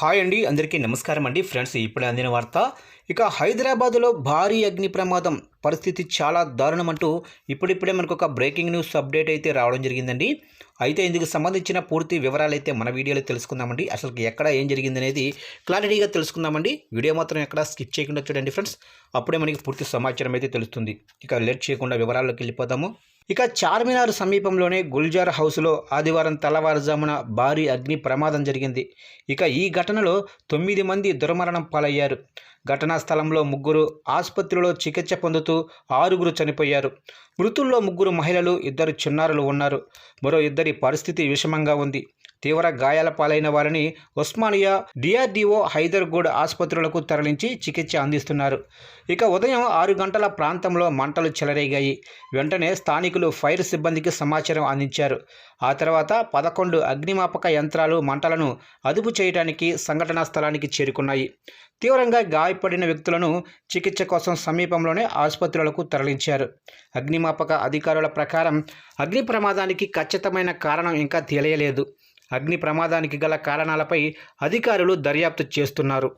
Hi అండి అందరికీ నమస్కారం అండి ఫ్రెండ్స్ ఇప్పుడే అందిన వార్త. ఇక హైదరాబాద్లో భారీ అగ్ని ప్రమాదం. పరిస్థితి చాలా దారుణం అంటూ ఇప్పుడిప్పుడే మనకు ఒక బ్రేకింగ్ న్యూస్ అప్డేట్ అయితే రావడం జరిగిందండి. అయితే ఇందుకు సంబంధించిన పూర్తి వివరాలు అయితే మన వీడియోలో తెలుసుకుందామండి. అసలు ఎక్కడ ఏం జరిగింది అనేది క్లారిటీగా తెలుసుకుందామండి. వీడియో మాత్రం ఎక్కడ స్కిప్ చేయకుండా చూడండి ఫ్రెండ్స్. అప్పుడే మనకి పూర్తి సమాచారం అయితే తెలుస్తుంది. ఇక లేట్ చేయకుండా వివరాల్లోకి వెళ్ళిపోతాము ఇక చార్మినార్ సమీపంలోనే గుల్జార్ హౌస్లో ఆదివారం తెల్లవారుజామున భారీ అగ్ని ప్రమాదం జరిగింది. ఇక ఈ ఘటనలో తొమ్మిది మంది దుర్మరణం పాలయ్యారు. ఘటనా స్థలంలో ముగ్గురు ఆసుపత్రిలో చికిత్స పొందుతూ ఆరుగురు చనిపోయారు. మృతుల్లో ముగ్గురు మహిళలు ఇద్దరు చిన్నారులు ఉన్నారు. మరో ఇద్దరి పరిస్థితి విషమంగా ఉంది. తీవ్ర గాయాల పాలైన వారిని ఉస్మానియా డిఆర్డీఓ హైదర్గూడ్ ఆసుపత్రులకు తరలించి చికిత్స అందిస్తున్నారు. ఇక ఉదయం ఆరు గంటల ప్రాంతంలో మంటలు చెలరేగాయి. వెంటనే స్థానికులు ఫైర్ సిబ్బందికి సమాచారం అందించారు. ఆ తర్వాత పదకొండు అగ్నిమాపక యంత్రాలు మంటలను అదుపు చేయడానికి సంఘటనా స్థలానికి చేరుకున్నాయి. తీవ్రంగా గాయపడిన వ్యక్తులను చికిత్స కోసం సమీపంలోనే ఆసుపత్రులకు తరలించారు. అగ్నిమాపక అధికారుల ప్రకారం అగ్ని ప్రమాదానికి ఖచ్చితమైన కారణం ఇంకా తెలియలేదు. అగ్ని ప్రమాదానికి గల కారణాలపై అధికారులు దర్యాప్తు చేస్తున్నారు.